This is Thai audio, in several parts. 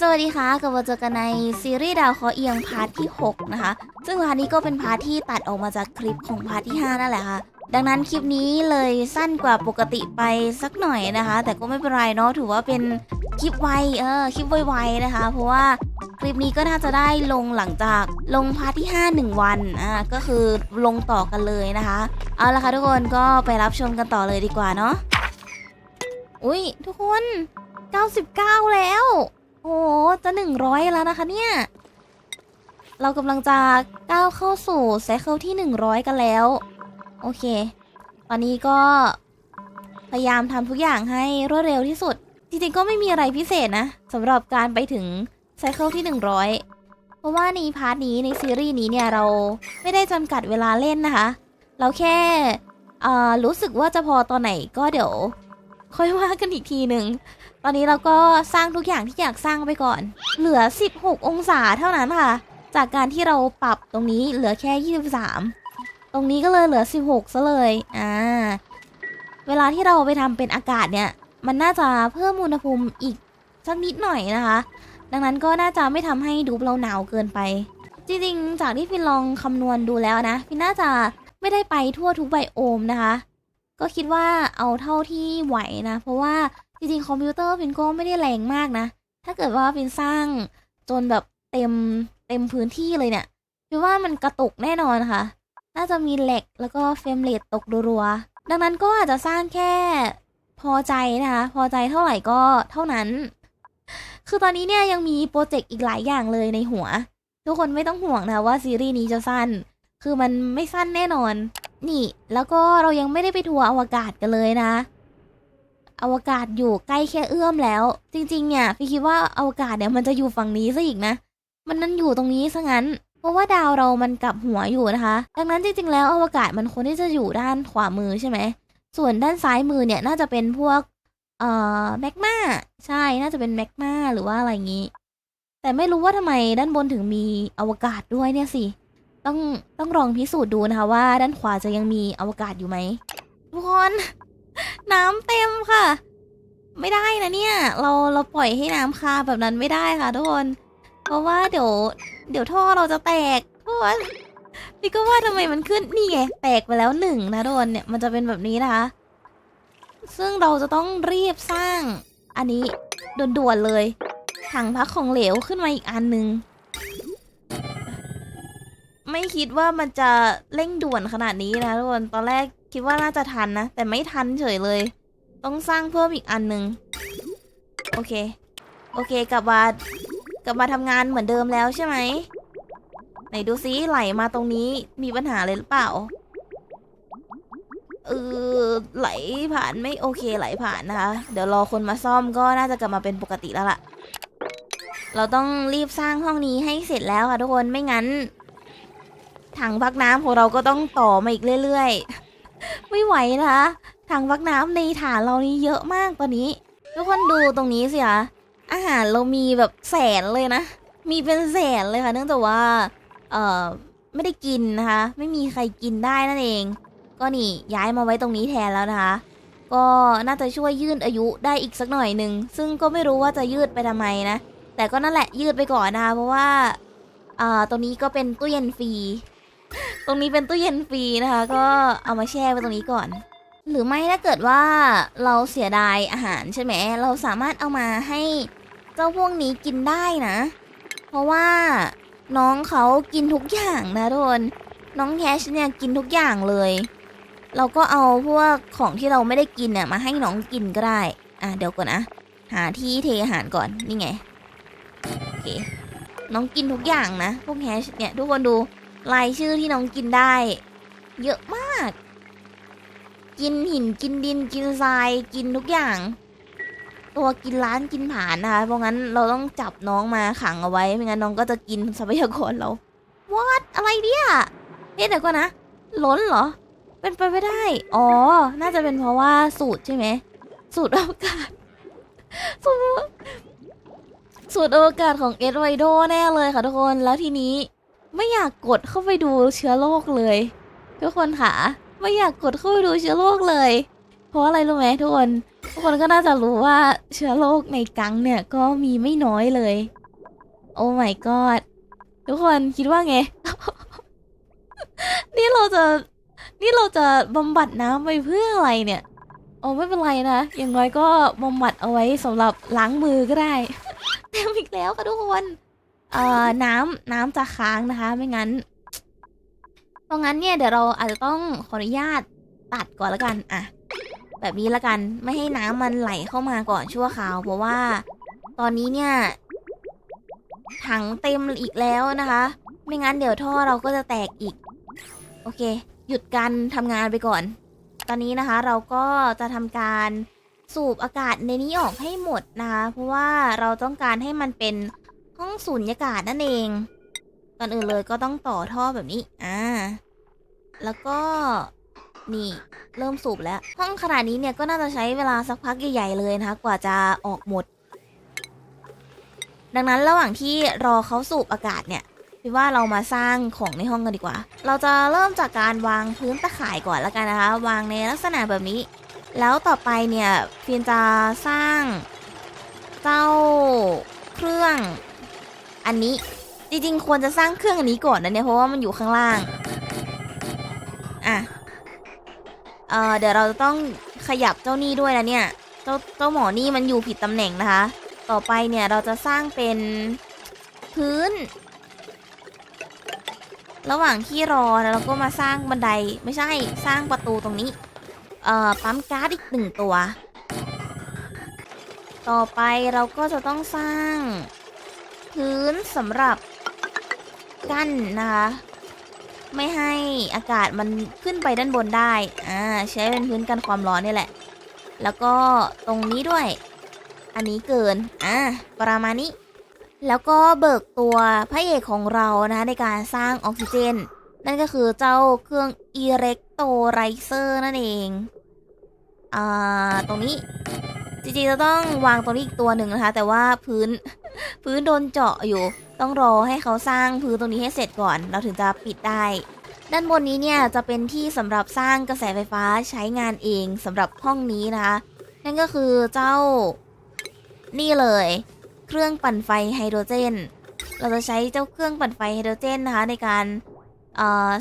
สวัสดีค่ะกลับมาเจอกันในซีรีส์ดาวเคราะห์เอียงพาร์ทที่ 6 นะคะ ซึ่งพาร์ทนี้ก็เป็นพาร์ทที่ตัดออกมาจากคลิปของพาร์ทที่ 5 นั่นแหละค่ะ ดังนั้นคลิปนี้เลยสั้นกว่าปกติไปสักหน่อยนะคะ แต่ก็ไม่เป็นไรเนาะถือว่าเป็นคลิปไวเออคลิปไวๆนะคะ เพราะว่าคลิปนี้ก็น่าจะได้ลงหลังจากลงพาร์ทที่ 5 1 วันอ่าก็คือลงต่อกันเลยนะคะ เอาละค่ะทุกคนก็ไปรับชมกันต่อเลยดีกว่าเนาะอุ้ยทุกคน 99 แล้ว โอ้โหจะ100แล้วนะคะเนี่ย เรากำลังจะก้าวเข้าสู่ไซเคิลที่100กันแล้ว โอเค ตอนนี้ก็พยายามทำทุกอย่างให้รวดเร็วที่สุด จริงๆก็ไม่มีอะไรพิเศษนะสำหรับการไปถึงไซเคิลที่100เพราะว่าในพาร์ทนี้ในซีรีส์นี้เนี่ยเราไม่ได้จำกัดเวลาเล่นนะคะ เราแค่รู้สึกว่าจะพอตอนไหนก็เดี๋ยว ค่อยว่ากันอีกทีหนึ่ง ตอนนี้เราก็สร้างทุกอย่างที่อยากสร้างไปก่อน เหลือ 16 องศาเท่านั้นค่ะ จากการที่เราปรับตรงนี้เหลือแค่ 23 ตรงนี้ก็เลยเหลือ 16ซะเลยอ่าเวลาที่เราไปทำเป็นอากาศเนี่ย มันน่าจะเพิ่มอุณหภูมิอีกสักนิดหน่อยนะคะ ดังนั้นก็น่าจะไม่ทำให้ดูเราหนาวเกินไป จริงๆ จากที่ฟินลองคำนวณดูแล้วนะฟินน่าจะไม่ได้ไปทั่วทุกไบโอมนะคะ ก็คิดว่าเอาเท่าที่ไหวนะ เพราะว่า จริงๆคอมพิวเตอร์ฟินก็ไม่ได้แรงมากนะ ถ้าเกิดว่าฟินสร้างจนแบบเต็มเต็มพื้นที่เลยเนี่ยฟินว่ามันกระตุกแน่นอนค่ะ น่าจะมีแหลกแล้วก็เฟรมเรทตกรัวๆดังนั้นก็อาจจะสร้างแค่พอใจนะคะ พอใจเท่าไหร่ก็เท่านั้น คือตอนนี้เนี่ยยังมีโปรเจกต์อีกหลายอย่างเลยในหัว ทุกคนไม่ต้องห่วงนะว่าซีรีส์นี้จะสั้น คือมันไม่สั้นแน่นอน นี่ แล้วก็เรายังไม่ได้ไปทัวร์อวกาศกันเลยนะ อวกาศอยู่ใกล้แค่เอื้อมแล้ว จริงๆ เนี่ยพี่คิดว่าอวกาศเนี่ยมันจะอยู่ฝั่งนี้ซะอีกนะ มันนั่นอยู่ตรงนี้ซะงั้น เพราะว่าดาวเรามันกลับหัวอยู่นะคะ ดังนั้นจริงๆ แล้วอวกาศมันควรที่จะอยู่ด้านขวามือใช่ไหม ส่วนด้านซ้ายมือเนี่ยน่าจะเป็นพวกเอ่อแมกมาใช่น่าจะเป็นแมกมาหรือว่าอะไรอย่างนี้ แต่ไม่รู้ว่าทำไมด้านบนถึงมีอวกาศด้วยเนี่ยสิต้องต้องลองพิสูจน์ดูนะคะว่าด้านขวาจะยังมีอวกาศอยู่ไหมทุกคน น้ำเต็มค่ะ ไม่ได้นะเนี่ย เราเราปล่อยให้น้ำคาแบบนั้นไม่ได้ค่ะทุกคน เพราะว่าเดี๋ยว เดี๋ยวท่อเราจะแตกทุกคนพี่ก็ว่าทำไมมันขึ้นนี่ไงแตกไปแล้วหนึ่งนะทุกคนเนี่ยมันจะเป็นแบบนี้นะคะ ซึ่งเราจะต้องรีบสร้าง อันนี้ด่วนๆเลยถังพักของเหลวขึ้นมาอีกอันหนึ่งไม่คิดว่ามันจะเร่งด่วนขนาดนี้นะทุกคน ตอนแรก คิดว่าน่าจะทันนะ แต่ไม่ทันเฉยเลย ต้องสร้างเพิ่มอีกอันหนึ่งโอเค โอเคกลับมากลับมาทำงานเหมือนเดิมแล้วใช่ไหมไหนดูซิไหลมาตรงนี้มีปัญหาเลยหรือเปล่าเออไหลผ่านไม่โอเคไหลผ่านนะคะ เดี๋ยวรอคนมาซ่อมก็น่าจะกลับมาเป็นปกติแล้วล่ะ เราต้องรีบสร้างห้องนี้ให้เสร็จแล้วค่ะทุกคนไม่งั้น ถังพักน้ำของเราก็ต้องต่อมาอีกเรื่อย ๆ ไม่ไหวนะถังพักน้ำในฐานเรานี้เยอะมากตอนนี้ ทุกคนดูตรงนี้สิคะอาหารเรามีแบบแสนเลยนะ มีเป็นแสนเลยค่ะ เนื่องจากว่า เอ่อ ไม่ได้กินนะคะ ไม่มีใครกินได้นั่นเอง ก็นี่ย้ายมาไว้ตรงนี้แทนแล้วนะคะ ก็น่าจะช่วยยืดอายุได้อีกสักหน่อยหนึ่ง ซึ่งก็ไม่รู้ว่าจะยืดไปทำไมนะ แต่ก็นั่นแหละยืดไปก่อนนะคะ เพราะว่า เอ่าตรงนี้ก็เป็นตู้เย็นฟรี ตรงนี้เป็นตู้เย็นฟรีนะคะ ก็เอามาแช่ไว้ตรงนี้ก่อน หรือไม่ถ้าเกิดว่าเราเสียดายอาหารใช่ไหมเราสามารถเอามาให้เจ้าพวกนี้กินได้นะ เพราะว่าน้องเขากินทุกอย่างนะทุกคนน้องแคชเนี่ยกินทุกอย่างเลย เราก็เอาพวกของที่เราไม่ได้กินเนี่ยมาให้น้องกินก็ได้ อะเดี๋ยวก่อนนะหาที่เทอาหารก่อนนี่ไงโอเคน้องกินทุกอย่างนะพวกแฮชเนี่ยทุกคนดู รายชื่อที่น้องกินได้ เยอะมาก กินหินกินดินกินทรายกินทุกอย่าง ตัวกินล้านกินผ่านนะคะเพราะงั้นเราต้องจับน้องมาขังเอาไว้ไม่งั้นน้องก็จะกินทรัพยากรเราวอดอะไรเนี่ยเอ๊ะเดี๋ยวก่อนนะล้นเหรอ เป็นไปไม่ได้ อ๋อ น่าจะเป็นเพราะว่าสูตรใช่ไหมสูตรอวกาศสูตรสูตรอวกาศของเอ็ดไวโดแน่เลยค่ะทุกคนแล้วทีนี้ ไม่อยากกดเข้าไปดูเชื้อโรคเลย ทุกคนค่ะ ไม่อยากกดเข้าไปดูเชื้อโรคเลย เพราะอะไรรู้ไหมทุกคน ทุกคนก็น่าจะรู้ว่าเชื้อโรคในกังเนี่ยก็มีไม่น้อยเลย โอ้ my god ทุกคนคิดว่าไง นี่เราจะ นี่เราจะบำบัดน้ำไปเพื่ออะไรเนี่ยโอ้ไม่เป็นไรนะ อย่างน้อยก็บำบัดเอาไว้สำหรับล้างมือก็ได้เต็มอีกแล้วค่ะทุกคน เอ่อน้ำน้ำจะค้างนะคะ ไม่งั้นเพราะงั้นเนี่ยเดี๋ยวเราอาจจะต้องขออนุญาตตัดก่อนละกันอะแบบนี้ละกันไม่ให้น้ำมันไหลเข้ามาก่อนชั่วคราว เพราะว่าตอนนี้เนี่ย ถังเต็มอีกแล้วนะคะ ไม่งั้นเดี๋ยวท่อเราก็จะแตกอีก โอเค หยุดการทำงานไปก่อน ตอนนี้นะคะเราก็จะทำการสูบอากาศในนี้ออกให้หมดนะคะ เพราะว่าเราต้องการให้มันเป็น ห้องสูญญากาศนั่นเอง ก่อนอื่นเลยก็ต้องต่อท่อแบบนี้ อ่า แล้วก็ นี่เริ่มสูบแล้ว ห้องขนาดนี้เนี่ยก็น่าจะใช้เวลาสักพักใหญ่ๆเลยนะคะ กว่าจะออกหมด ดังนั้นระหว่างที่รอเขาสูบอากาศเนี่ยพี่ว่าเรามาสร้างของในห้องกันดีกว่า เราจะเริ่มจากการวางพื้นตะข่ายก่อนล้วกันนะคะ วางในลักษณะแบบนี้ แล้วต่อไปเนี่ยฟินจะสร้างเจ้าเครื่อง อันนี้จริงๆ ควรจะสร้างเครื่องอันนี้ก่อนนะเนี่ยเพราะว่ามันอยู่ข้างล่าง อะ เออเดี๋ยวเราจะต้องขยับเจ้านี่ด้วยนะเนี่ย เจ้าเจ้าหมอนี่มันอยู่ผิดตำแหน่งนะคะ ต่อไปเนี่ยเราจะสร้างเป็นพื้น ระหว่างที่รอนะเราก็มาสร้างบันไดไม่ใช่สร้างประตูตรงนี้ เอ่อปั๊มการ์ดอีกหนึ่งตัว ต่อไปเราก็จะต้องสร้าง พื้นสำหรับกั้นนะคะ ไม่ให้อากาศมันขึ้นไปด้านบนได้ อ่า ใช้เป็นพื้นกันความร้อนนี่แหละ แล้วก็ตรงนี้ด้วย อันนี้เกิน อ่า ประมาณนี้ แล้วก็เบิกตัวพระเอกของเรานะในการสร้างออกซิเจน นั่นก็คือเจ้าเครื่องอิเล็กโตไรเซอร์นั่นเอง อ่า ตรงนี้จริงๆจะต้องวางตรงนี้อีกตัวหนึ่งนะคะ แต่ว่าพื้น พื้นโดนเจาะอยู่ ต้องรอให้เขาสร้างพื้นตรงนี้ให้เสร็จก่อน เราถึงจะปิดได้ ด้านบนนี้เนี่ยจะเป็นที่สำหรับสร้างกระแสไฟฟ้าใช้งานเองสำหรับห้องนี้นะคะ นั่นก็คือเจ้า นี่เลย เครื่องปั่นไฟไฮโดรเจน เราจะใช้เจ้าเครื่องปั่นไฟไฮโดรเจนนะคะในการ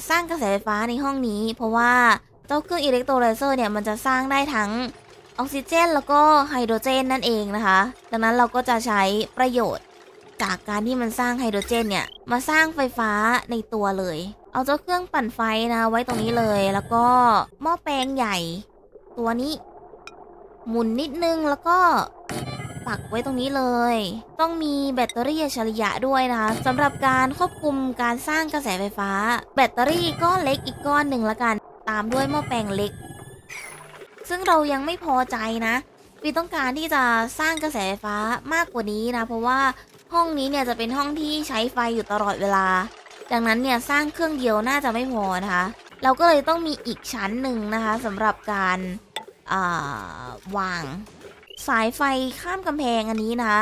สร้างกระแสไฟฟ้าในห้องนี้ เพราะว่าเจ้าเครื่องอิเล็กโทรไลเซอร์เนี่ยมันจะสร้างได้ทั้ง ออกซิเจน แล้วก็ไฮโดรเจนนั่นเองนะคะ ดังนั้นเราก็จะใช้ประโยชน์จากการที่มันสร้างไฮโดรเจนเนี่ยมาสร้างไฟฟ้าในตัวเลย เอาเจ้าเครื่องปั่นไฟนะไว้ตรงนี้เลย แล้วก็หม้อแปลงใหญ่ ตัวนี้ หมุนนิดนึงแล้วก็ปักไว้ตรงนี้เลย ต้องมีแบตเตอรี่อัจฉริยะด้วยนะคะสำหรับการควบคุมการสร้างกระแสไฟฟ้า แบตเตอรี่ก้อนเล็กอีกก้อนหนึ่งละกัน ตามด้วยหม้อแปลงเล็ก ซึ่งเรายังไม่พอใจนะวีต้องการที่จะสร้างกระแสไฟฟ้ามากกว่านี้นะ เพราะว่าห้องนี้เนี่ยจะเป็นห้องที่ใช้ไฟอยู่ตลอดเวลา ดังนั้นเนี่ยสร้างเครื่องเดียวน่าจะไม่พอนะคะ เราก็เลยต้องมีอีกชั้นหนึ่งนะคะสำหรับการาวาง สายไฟข้ามกำแพงอันนี้นะคะ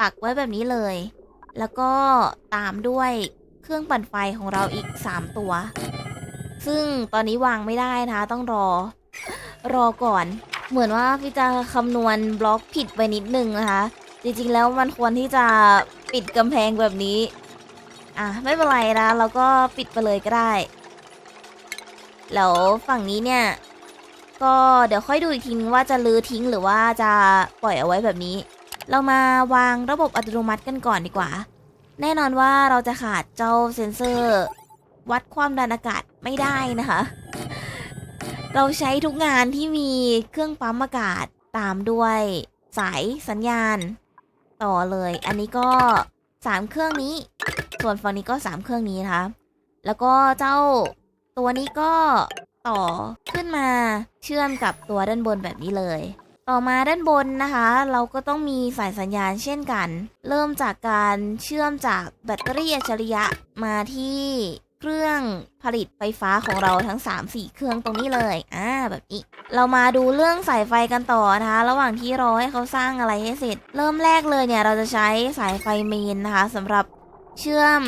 ปักไว้แบบนี้เลย แล้วก็ตามด้วยเครื่องปั่นไฟของเราอีก 3 ตัว ซึ่งตอนนี้วางไม่ได้นะคะต้องรอ รอก่อน เหมือนว่าพี่จะคำนวณบล็อกผิดไปนิดนึงนะคะ จริงๆแล้วมันควรที่จะปิดกำแพงแบบนี้ อะไม่เป็นไรนะเราก็ปิดไปเลยก็ได้ แล้วฝั่งนี้เนี่ยก็เดี๋ยวค่อยดูอีกทีนึงว่าจะลื้อทิ้งหรือว่าจะปล่อยเอาไว้แบบนี้ เรามาวางระบบอัตโนมัติกันก่อนดีกว่า แน่นอนว่าเราจะขาดเจ้าเซ็นเซอร์ วัดความดันอากาศไม่ได้นะคะ เราใช้ทุกงานที่มีเครื่องปั๊มอากาศตามด้วยสายสัญญาณ ต่อเลย อันนี้ก็สามเครื่องนี้ ส่วนฝั่งนี้ก็สามเครื่องนี้นะคะ แล้วก็เจ้าตัวนี้ก็ต่อขึ้นมาเชื่อมกับตัวด้านบนแบบนี้เลย ต่อมาด้านบนนะคะ เราก็ต้องมีสายสัญญาณเช่นกัน เริ่มจากการเชื่อมจากแบตเตอรี่อัจฉริยะมาที่ เครื่องผลิตไฟฟ้าของเราทั้ง 3-4 เครื่องตรงนี้เลย อ่า แบบนี้ เรามาดูเรื่องสายไฟกันต่อนะคะ ระหว่างที่รอให้เขาสร้างอะไรให้เสร็จ เริ่มแรกเลยเนี่ยเราจะใช้สายไฟเมนนะคะสำหรับเชื่อม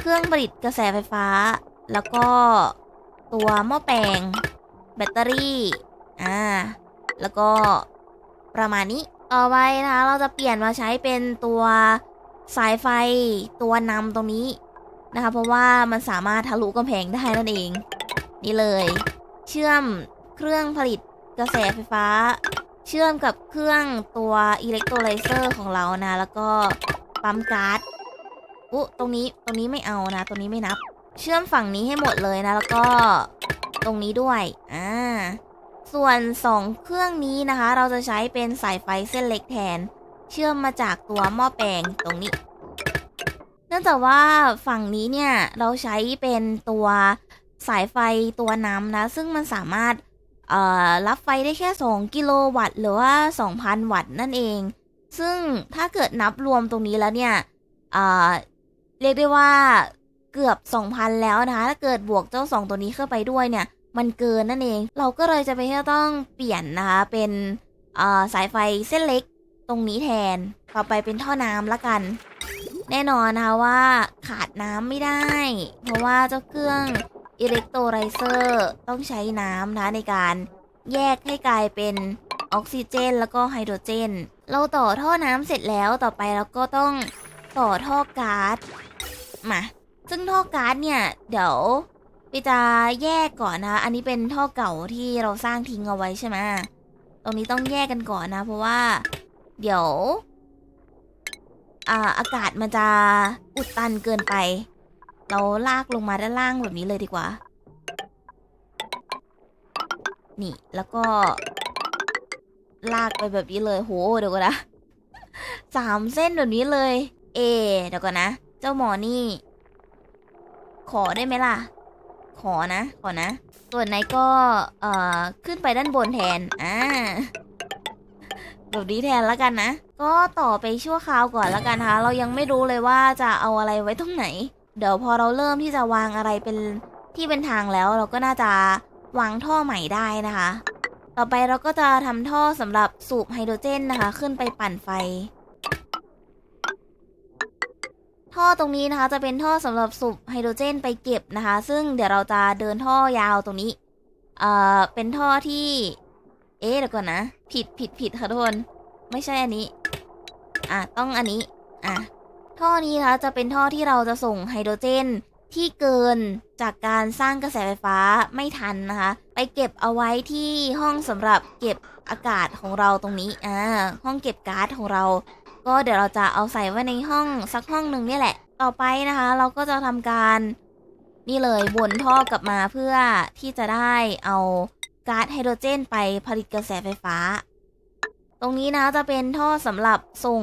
เครื่องผลิตกระแสไฟฟ้า แล้วก็ตัวหม้อแปลง แบตเตอรี่ อ่า แล้วก็ประมาณนี้ ต่อไปนะคะ เราจะเปลี่ยนมาใช้เป็นตัวสายไฟตัวนำตรงนี้ นะคะ เพราะว่ามันสามารถทะลุกำแพงได้นั่นเอง นี่เลย เชื่อมเครื่องผลิตกระแสไฟฟ้า เชื่อมกับเครื่องตัวอิเล็กโทรไลเซอร์ของเรานะ แล้วก็ปั๊มก๊าซอุ๊ตรงนี้ตรงนี้ไม่เอานะ ตรงนี้ไม่นับ เชื่อมฝั่งนี้ให้หมดเลยนะ แล้วก็ตรงนี้ด้วยอ่าส่วนสองเครื่องนี้นะคะ เราจะใช้เป็นสายไฟเส้นเล็กแทน เชื่อมมาจากตัวหม้อแปลงตรงนี้ นื่องจากว่าฝั่งนี้เนี่ยเราใช้เป็นตัวสายไฟตัวน้ำนะ ซึ่งมันสามารถรับไฟได้แค่ 2 กิโลวัตต์ หรือว่า 2,000 วัตต์นั่นเอง ซึ่งถ้าเกิดนับรวมตรงนี้แล้วเนี่ยเเรียกได้ว่าเกือบ 2,000 แล้วนะคะ ถ้าเกิดบวกเจ้า 2 ตัวนี้เข้าไปด้วยเนี่ย มันเกินนั่นเอง เราก็เลยจะไปที่ต้องเปลี่ยนนะคะ เป็นสายไฟเส้นเล็กตรงนี้แทน ต่อไปเป็นท่อน้ำละกัน แน่นอนนะคะว่าขาดน้ำไม่ได้ เพราะว่าเจ้าเครื่องอิเล็กโทรไลเซอร์ต้องใช้น้ำนะในการแยกให้กลายเป็นออกซิเจน แล้วก็ไฮโดรเจน เราต่อท่อน้ำเสร็จแล้วต่อไปเราก็ต้องต่อท่อก๊าซมาซึ่งท่อก๊าซเนี่ย เดี๋ยวพี่จะแยกก่อนนะ อันนี้เป็นท่อเก่าที่เราสร้างทิ้งเอาไว้ใช่ไหมตรงนี้ต้องแยกกันก่อนนะ เพราะว่า เดี๋ยว อาอากาศมันจะอุดตันเกินไป เราลากลงมาด้านล่างแบบนี้เลยดีกว่า นี่แล้วก็ ลากไปแบบนี้เลยโหเดี๋ยวก่อนนะสามเส้นแบบนี้เลย เอ เดี๋ยวก่อนนะ เจ้าหมอนี่ ขอได้ไหมล่ะ ขอนะ ขอนะ ส่วนไหนก็เอ่อขึ้นไปด้านบนแทน อ่าแบบนี้แทนแล้วกันนะ ก็ต่อไปชั่วคราวก่อนล้วกันนะคะ เรายังไม่รู้เลยว่าจะเอาอะไรไว้ตรงไหน เดี๋ยวพอเราเริ่มที่จะวางอะไรเป็นที่เป็นทางแล้ว เราก็น่าจะวางท่อใหม่ได้นะคะ ต่อไปเราก็จะทำท่อสำหรับสูบไฮโดรเจนนะคะ ขึ้นไปปั่นไฟ ท่อตรงนี้นะคะจะเป็นท่อสำหรับสูบไฮโดรเจนไปเก็บนะคะ ซึ่งเดี๋ยวเราจะเดินท่อยาวตรงนี้เอ่อเป็นท่อที่ เอ๊ะเดี๋ยวก่อนนะ ผิดผิดผิดค่ะทุกคนไม่ใช่อันนี้ อะต้องอันนี้อะท่อนี้นะคะจะเป็นท่อที่เราจะส่งไฮโดรเจนที่เกินจากการสร้างกระแสไฟฟ้าไม่ทันนะคะ ไปเก็บเอาไว้ที่ห้องสำหรับเก็บอากาศของเราตรงนี้อ่าห้องเก็บก๊าซของเรา ก็เดี๋ยวเราจะเอาใส่ไว้ในห้องสักห้องหนึ่งนี่แหละ ต่อไปนะคะ เราก็จะทำการนี่เลยวนท่อกลับมาเพื่อที่จะได้เอาก๊าซไฮโดรเจนไปผลิตกระแสไฟฟ้า ตรงนี้นะจะเป็นท่อสำหรับส่ง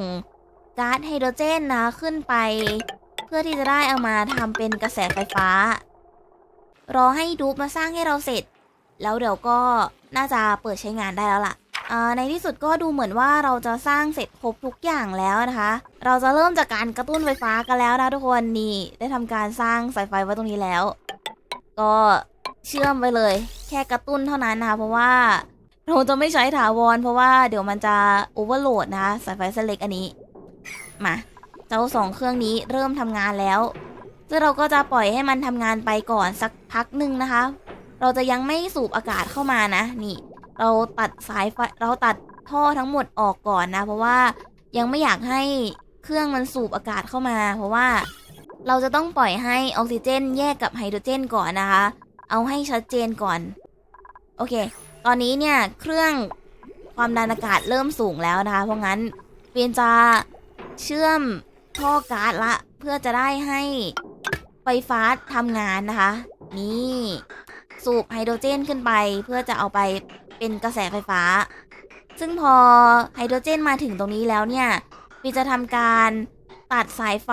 ก๊าซไฮโดรเจนนะขึ้นไป เพื่อที่จะได้เอามาทำเป็นกระแสไฟฟ้า รอให้ดูปมาสร้างให้เราเสร็จ แล้วเดี๋ยวก็น่าจะเปิดใช้งานได้แล้วล่ะอ่าในที่สุดก็ดูเหมือนว่าเราจะสร้างเสร็จครบทุกอย่างแล้วนะคะ เราจะเริ่มจากการกระตุ้นไฟฟ้ากันแล้วนะทุกคนนี่ได้ทำการสร้างสายไฟไว้ตรงนี้แล้ว ก็เชื่อมไปเลย แค่กระตุ้นเท่านั้นนะคะเพราะว่า เราจะไม่ใช้ถาวรเพราะว่าเดี๋ยวมันจะโอเวอร์โหลดนะคะสายไฟเส้นเล็กอันนี้ มา เจ้าสองเครื่องนี้เริ่มทำงานแล้วซึ่งเราก็จะปล่อยให้มันทำงานไปก่อนสักพักหนึ่งนะคะ เราจะยังไม่สูบอากาศเข้ามานะ นี่ เราตัดสายไฟเราตัดท่อทั้งหมดออกก่อนนะ เพราะว่ายังไม่อยากให้เครื่องมันสูบอากาศเข้ามา เพราะว่าเราจะต้องปล่อยให้ออกซิเจนแยกกับไฮโดรเจนก่อนนะคะ เอาให้ชัดเจนก่อน โอเค ตอนนี้เนี่ยเครื่องความดันอากาศเริ่มสูงแล้วนะคะ เพราะงั้นเปียนจะเชื่อมท่อก๊าซละ เพื่อจะได้ให้ไฟฟ้าทำงานนะคะ นี่สูบไฮโดรเจนขึ้นไป เพื่อจะเอาไปเป็นกระแสไฟฟ้า ซึ่งพอไฮโดรเจนมาถึงตรงนี้แล้วเนี่ยปีจะทำการตัดสายไฟ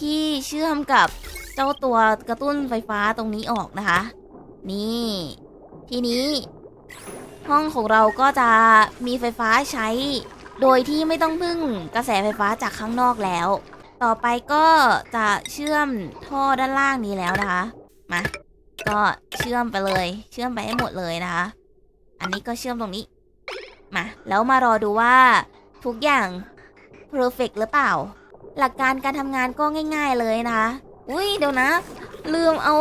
ที่เชื่อมกับเจ้าตัวกระตุ้นไฟฟ้าตรงนี้ออกนะคะ นี่ ทีนี้ ห้องของเราก็จะมีไฟฟ้าใช้ โดยที่ไม่ต้องพึ่งกระแสไฟฟ้าจากข้างนอกแล้ว ต่อไปก็จะเชื่อมท่อด้านล่างนี้แล้วนะคะ มา ก็เชื่อมไปเลย เชื่อมไปให้หมดเลยนะคะ อันนี้ก็เชื่อมตรงนี้ มา แล้วมารอดูว่าทุกอย่าง perfect หรือเปล่า หลักการการทำงานก็ง่าย ๆเลยนะคะ อุ้ยเดี๋ยวนะ ลืมเอา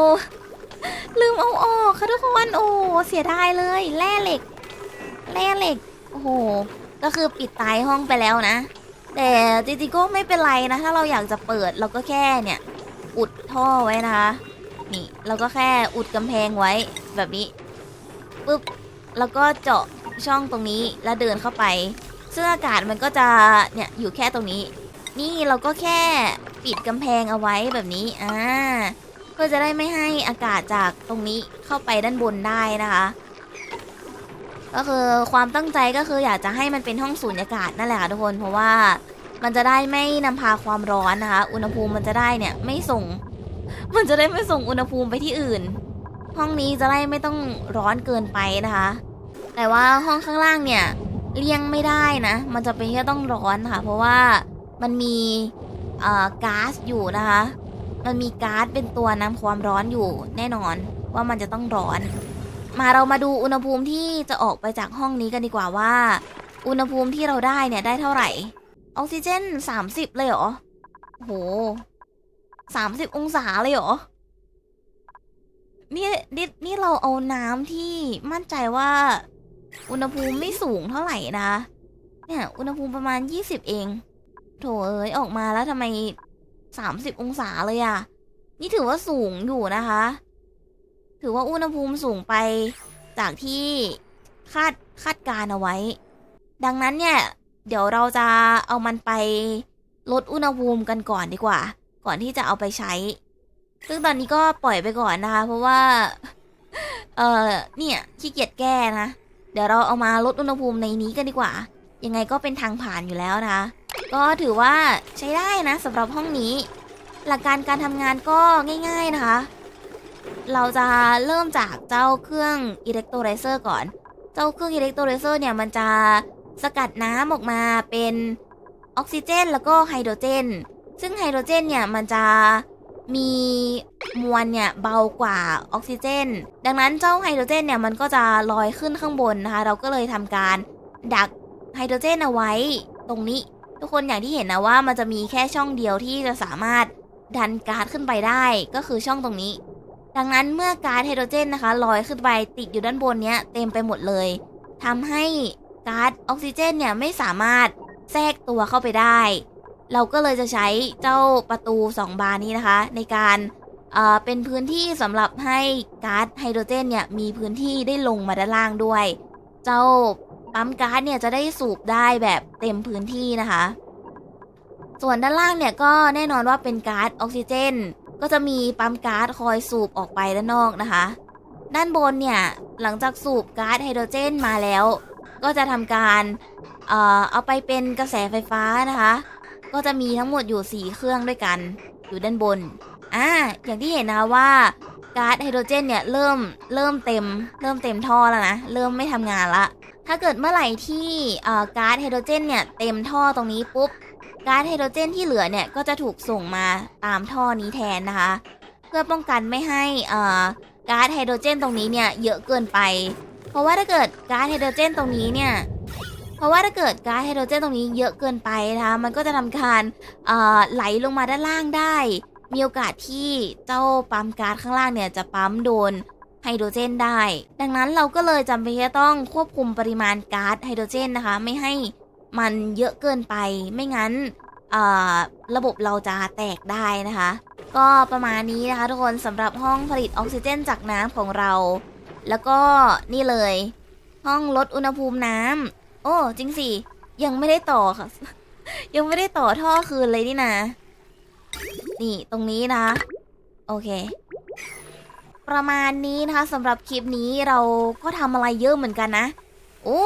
ลืมเอาออกค่ะทุกคนโอ้เสียดายเลยแร่เหล็กแร่เหล็กโอ้โหก็คือปิดตายห้องไปแล้วนะ แต่จริงๆก็ไม่เป็นไรนะ ถ้าเราอยากจะเปิดเราก็แค่เนี่ย อุดท่อไว้นะคะนี่เราก็แค่อุดกำแพงไว้แบบนี้ปุ๊บแล้วก็เจาะช่องตรงนี้แล้วเดินเข้าไป ซึ่งอากาศมันก็จะเนี่ยอยู่แค่ตรงนี้ นี่เราก็แค่ปิดกำแพงเอาไว้แบบนี้อ่า พื่อจะได้ไม่ให้อากาศจากตรงนี้เข้าไปด้านบนได้นะคะ ก็คือความตั้งใจก็คืออยากจะให้มันเป็นห้องสูญญากาศนั่นแหละค่ะทุกคนเพราะว่ามันจะได้ไม่นำพาความร้อนนะคะ อุณหภูมิมันจะได้เนี่ยไม่ส่ง มันจะได้ไม่ส่งอุณหภูมิไปที่อื่น ห้องนี้จะได้ไม่ต้องร้อนเกินไปนะคะ แต่ว่าห้องข้างล่างเนี่ยเลี่ยงไม่ได้นะ มันจะเป็นแค่ต้องร้อนค่ะ เพราะว่ามันมีเอ่อก๊าซอยู่นะคะ มันมีก๊าซเป็นตัวนำความร้อนอยู่แน่นอนว่ามันจะต้องร้อน มาเรามาดูอุณหภูมิที่จะออกไปจากห้องนี้กันดีกว่าว่า อุณหภูมิที่เราได้เนี่ยได้เท่าไหร่ ออกซิเจน 30 เลยเหรอโห30องศาเลยเหรอ นี่นี่นี่เราเอาน้ำที่มั่นใจว่า อุณหภูมิไม่สูงเท่าไหร่นะ เนี่ย อุณหภูมิประมาณ20เอง โถเอ้ยออกมาแล้วทำไม 30 องศาเลยอะนี่ถือว่าสูงอยู่นะคะ ถือว่าอุณหภูมิสูงไปจากที่คาดคาดการเอาไว้ ดังนั้นเนี่ย เดี๋ยวเราจะเอามันไปลดอุณหภูมิกันก่อนดีกว่า ก่อนที่จะเอาไปใช้ ซึ่งตอนนี้ก็ปล่อยไปก่อนนะคะ เพราะว่า เออเนี่ยขี้เกียจแก้นะ เดี๋ยวเราเอามาลดอุณหภูมิในนี้กันดีกว่า ยังไงก็เป็นทางผ่านอยู่แล้วนะคะ ก็ถือว่าใช้ได้นะสำหรับห้องนี้ หลักการการทำงานก็ง่าย ๆนะคะ เราจะเริ่มจากเจ้าเครื่องอิเล็กโทรไลเซอร์ก่อน เจ้าเครื่องอิเล็กโทรไลเซอร์เนี่ยมันจะสกัดน้ำออกมาเป็นออกซิเจน แล้วก็ไฮโดรเจน ซึ่งไฮโดรเจนเนี่ยมันจะมีมวลเนี่ยเบากว่าออกซิเจน ดังนั้นเจ้าไฮโดรเจนเนี่ยมันก็จะลอยขึ้นข้างบนนะคะ เราก็เลยทำการดักไฮโดรเจนเอาไว้ตรงนี้ ทุกคนอย่างที่เห็นนะว่ามันจะมีแค่ช่องเดียวที่จะสามารถดันก๊าซขึ้นไปได้ก็คือช่องตรงนี้ ดังนั้นเมื่อก๊าซไฮโดรเจนนะคะลอยขึ้นไปติดอยู่ด้านบนเนี้ยเต็มไปหมดเลยทำให้ก๊าซออกซิเจนเนี่ยไม่สามารถแทรกตัวเข้าไปได้ เราก็เลยจะใช้เจ้าประตู 2 บานนี้นะคะ ในการเอ่อเป็นพื้นที่สำหรับให้ก๊าซไฮโดรเจนเนี่ยมีพื้นที่ได้ลงมาด้านล่างด้วย เจ้า ปั๊มก๊าซเนี่ยจะได้สูบได้แบบเต็มพื้นที่นะคะ ส่วนด้านล่างเนี่ยก็แน่นอนว่าเป็นก๊าซออกซิเจน ก็จะมีปั๊มก๊าซคอยสูบออกไปด้านนอกนะคะ ด้านบนเนี่ยหลังจากสูบก๊าซไฮโดรเจนมาแล้ว ก็จะทำการเอ่อเอาไปเป็นกระแสไฟฟ้านะคะ ก็จะมีทั้งหมดอยู่4เครื่องด้วยกัน อยู่ด้านบนอ่าอย่างที่เห็นนะคะว่าก๊าซไฮโดรเจนเนี่ยเริ่มเริ่มเต็ม เริ่มเต็มท่อแล้วนะ เริ่มไม่ทำงานละ ถ้าเกิดเมื่อไหร่ที่ก๊าซไฮโดรเจนเนี่ยเต็มท่อตรงนี้ปุ๊บก๊าซไฮโดรเจนที่เหลือเนี่ยก็จะถูกส่งมาตามท่อนี้แทนนะคะ เพื่อป้องกันไม่ให้ก๊าซไฮโดรเจนตรงนี้เนี่ยเยอะเกินไป เพราะว่าถ้าเกิดก๊าซไฮโดรเจนตรงนี้เนี่ยเพราะว่าถ้าเกิดก๊าซไฮโดรเจนตรงนี้เยอะเกินไปนะคะมันก็จะทำการไหลลงมาด้านล่างได้ มีโอกาสที่เจ้าปั๊มก๊าซข้างล่างเนี่ยจะปั๊มโดน ไฮโดรเจนได้ ดังนั้นเราก็เลยจำเป็นที่จะต้องควบคุมปริมาณก๊าซไฮโดรเจนนะคะ ไม่ให้มันเยอะเกินไป ไม่งั้นระบบเราจะแตกได้นะคะ ก็ประมาณนี้นะคะทุกคนสำหรับห้องผลิตออกซิเจนจากน้ำของเรา แล้วก็นี่เลย ห้องลดอุณหภูมิน้ำโอ้จริงสิ ยังไม่ได้ต่อค่ะ ยังไม่ได้ต่อท่อคืนเลยนี่นะ นี่ตรงนี้นะ โอเค ประมาณนี้นะคะสำหรับคลิปนี้เราก็ทำอะไรเยอะเหมือนกันนะ โอ้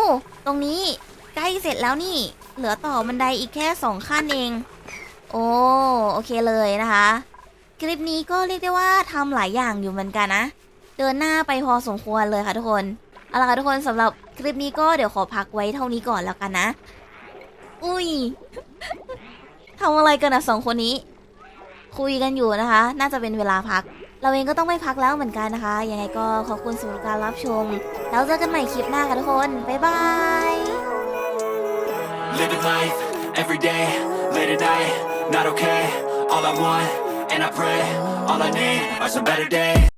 ตรงนี้ใกล้เสร็จแล้วนี่ เหลือต่อบันไดอีกแค่สองขั้นเอง โอ้ โอเคเลยนะคะ คลิปนี้ก็เรียกได้ว่าทำหลายอย่างอยู่เหมือนกันนะ เดินหน้าไปพอสมควรเลยค่ะทุกคน เอาละค่ะทุกคนสำหรับคลิปนี้ก็เดี๋ยวขอพักไว้เท่านี้ก่อนแล้วกันนะ อุ้ยทำอะไรกันอะสองคนนี้ คุยกันอยู่นะคะ น่าจะเป็นเวลาพัก เราเองก็ต้องไม่พักแล้วเหมือนกันนะคะ ยังไงก็ขอบคุณสำหรับการรับชม แล้วเจอกันใหม่คลิปหน้าค่ะทุกคน บ๊ายบาย Living life, every day, late at night, not okay. All I want, and I pray, all I need are some better days.